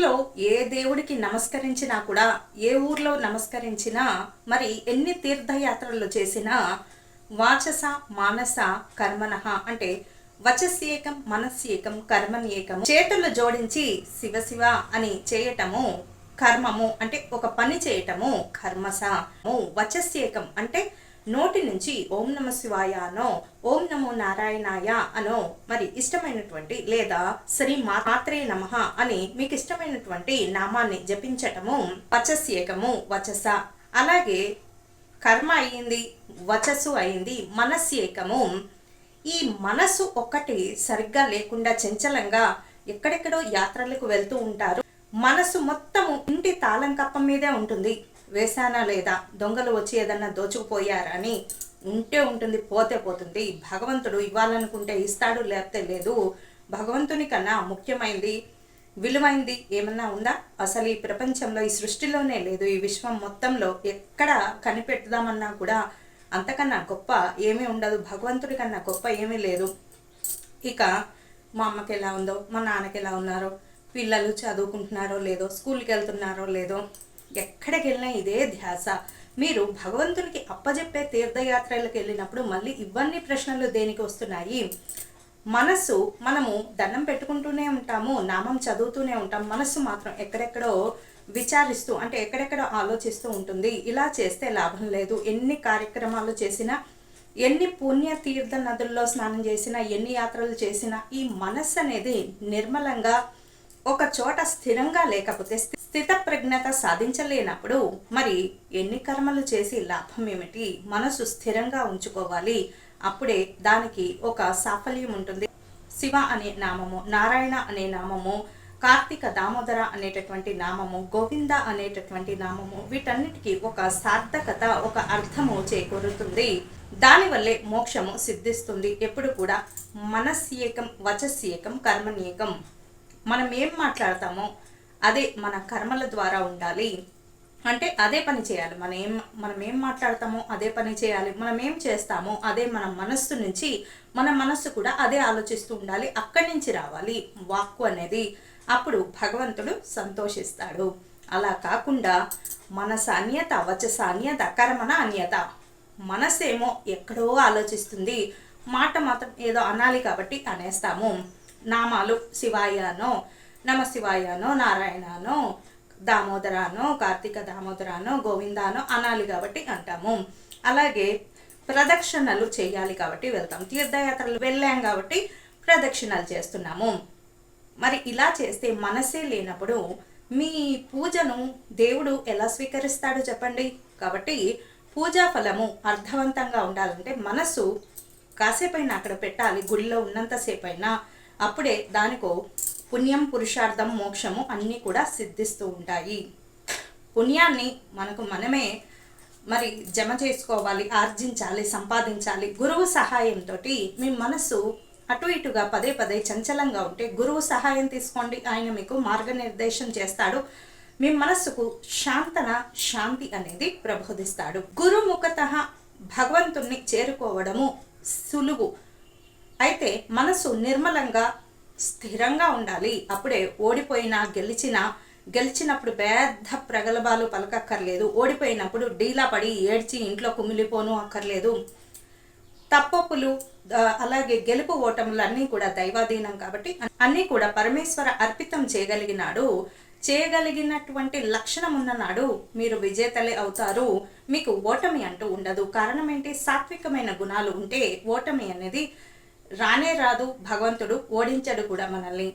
రోజుల్లో ఏ దేవుడికి నమస్కరించినా కూడా ఏ ఊర్లో నమస్కరించినా మరి ఎన్ని తీర్థయాత్రలు చేసినా వాచస మానస కర్మన అంటే వచస్యేకం మనస్యేకం కర్మన్యేకం చేతులు జోడించి శివ శివ అని చేయటము కర్మము అంటే ఒక పని చేయటము కర్మస. వచస్యేకం అంటే నోటి నుంచి ఓం నమ శివాయ అనో ఓం నమో నారాయణాయ అనో మరి ఇష్టమైనటువంటి లేదా శ్రీ మాత్రే నమ అని మీకు ఇష్టమైనటువంటి నామాన్ని జపించటము వచస్యేకము వచస. అలాగే కర్మ అయింది వచస్సు అయింది మనస్యేకము. ఈ మనసు ఒక్కటి సరిగ్గా లేకుండా చంచలంగా ఎక్కడెక్కడో యాత్రలకు వెళ్తూ ఉంటారు. మనసు మొత్తము ఇంటి తాళం కప్ప మీదే ఉంటుంది. వేశానా లేదా? దొంగలు వచ్చి ఏదన్నా దోచుకుపోయారా అని ఉంటే ఉంటుంది పోతే పోతుంది. భగవంతుడు ఇవ్వాలనుకుంటే ఇస్తాడు లేకపోతే లేదు. భగవంతుని కన్నా ముఖ్యమైనది విలువైంది ఏమన్నా ఉందా? అసలు ఈ ప్రపంచంలో ఈ సృష్టిలోనే లేదు. ఈ విశ్వం మొత్తంలో ఎక్కడ కనిపెట్టుదామన్నా కూడా అంతకన్నా గొప్ప ఏమీ ఉండదు. భగవంతుడి కన్నా గొప్ప ఏమీ లేదు. ఇక మా అమ్మకి ఎలా ఉందో మా నాన్నకి ఎలా ఉన్నారో పిల్లలు చదువుకుంటున్నారో లేదో స్కూల్కి వెళ్తున్నారో లేదో ఎక్కడికి వెళ్ళినా ఇదే ధ్యాస. మీరు భగవంతునికి అప్పజెప్పే తీర్థయాత్రలకు వెళ్ళినప్పుడు మళ్ళీ ఇవన్నీ ప్రశ్నలు దేనికి వస్తున్నాయి? మనస్సు మనము దండం పెట్టుకుంటూనే ఉంటాము నామం చదువుతూనే ఉంటాం మనస్సు మాత్రం ఎక్కడెక్కడో విచారిస్తూ అంటే ఎక్కడెక్కడో ఆలోచిస్తూ ఉంటుంది. ఇలా చేస్తే లాభం లేదు. ఎన్ని కార్యక్రమాలు చేసినా ఎన్ని పుణ్య తీర్థ నదుల్లో స్నానం చేసినా ఎన్ని యాత్రలు చేసినా ఈ మనస్సు అనేది నిర్మలంగా ఒక చోట స్థిరంగా లేకపోతే స్థిత ప్రజ్ఞత సాధించలేనప్పుడు మరి ఎన్ని కర్మలు చేసి లాభం ఏమిటి? మనసు స్థిరంగా ఉంచుకోవాలి. అప్పుడే దానికి ఒక సాఫల్యం ఉంటుంది. శివ అనే నామము నారాయణ అనే నామము కార్తీక దామోదర అనేటటువంటి నామము గోవింద అనేటటువంటి నామము వీటన్నిటికీ ఒక సార్థకత ఒక అర్థము చేకూరుతుంది. దానివల్లే మోక్షము సిద్ధిస్తుంది. ఎప్పుడు కూడా మనస్యేకం వచస్యేకం కర్మనీయకం. మనం ఏం మాట్లాడతామో అదే మన కర్మల ద్వారా ఉండాలి. అంటే అదే పని చేయాలి. మనం ఏం మనం ఏం మాట్లాడతామో అదే పని చేయాలి. మనం ఏం చేస్తామో అదే మన మనస్సు నుంచి మన మనస్సు కూడా అదే ఆలోచిస్తూ ఉండాలి. అక్కడి నుంచి రావాలి. వాక్కు అనేది అప్పుడు భగవంతుడు సంతోషిస్తాడు. అలా కాకుండా మనస అన్యత వచస అన్యత కర్మన అన్యత. మనసేమో ఎక్కడో ఆలోచిస్తుంది. మాట మాత్రం ఏదో అనాలి కాబట్టి అనేస్తాము. నామాలు శివాయనో నమ శివాయనో నారాయణనో దామోదరానో కార్తీక దామోదరానో గోవిందానో అనాలి కాబట్టి అంటాము. అలాగే ప్రదక్షిణలు చేయాలి కాబట్టి వెళ్తాం. తీర్థయాత్రలు వెళ్ళాం కాబట్టి ప్రదక్షిణలు చేస్తున్నాము. మరి ఇలా చేస్తే మనసే లేనప్పుడు మీ పూజను దేవుడు ఎలా స్వీకరిస్తాడో చెప్పండి? కాబట్టి పూజా ఫలము అర్థవంతంగా ఉండాలంటే మనసు కాసేపైనా అక్కడ పెట్టాలి. గుడిలో ఉన్నంతసేపైనా అప్పుడే దానికో పుణ్యం పురుషార్థం మోక్షము అన్నీ కూడా సిద్ధిస్తూ ఉంటాయి. పుణ్యాన్ని మనకు మనమే మరి జమ చేసుకోవాలి ఆర్జించాలి సంపాదించాలి. గురువు సహాయంతో మీ మనసు అటు ఇటుగా పదే పదే చంచలంగా ఉంటే గురువు సహాయం తీసుకోండి ఆయన మీకు మార్గనిర్దేశం చేస్తాడు. మీ మనస్సుకు శాంతన శాంతి అనేది ప్రబోధిస్తాడు. గురుముఖత భగవంతుణ్ణి చేరుకోవడము సులువు. అయితే మనసు నిర్మలంగా స్థిరంగా ఉండాలి. అప్పుడే ఓడిపోయినా గెలిచినా గెలిచినప్పుడు పెద్ద ప్రగలభాలు పలకక్కర్లేదు. ఓడిపోయినప్పుడు డీలా పడి ఏడ్చి ఇంట్లో కుమిలిపోను అక్కర్లేదు. తప్పొప్పులు అలాగే గెలుపు ఓటములు అన్నీ కూడా దైవాధీనం కాబట్టి అన్నీ కూడా పరమేశ్వర అర్పితం చేయగలిగినాడు. చేయగలిగినటువంటి లక్షణం ఉన్ననాడు మీరు విజేతలే అవుతారు. మీకు ఓటమి అంటూ ఉండదు. కారణం ఏంటి? సాత్వికమైన గుణాలు ఉంటే ఓటమి అనేది రానే రాదు భగవంతుడు ఓడించడు కూడా మనల్ని.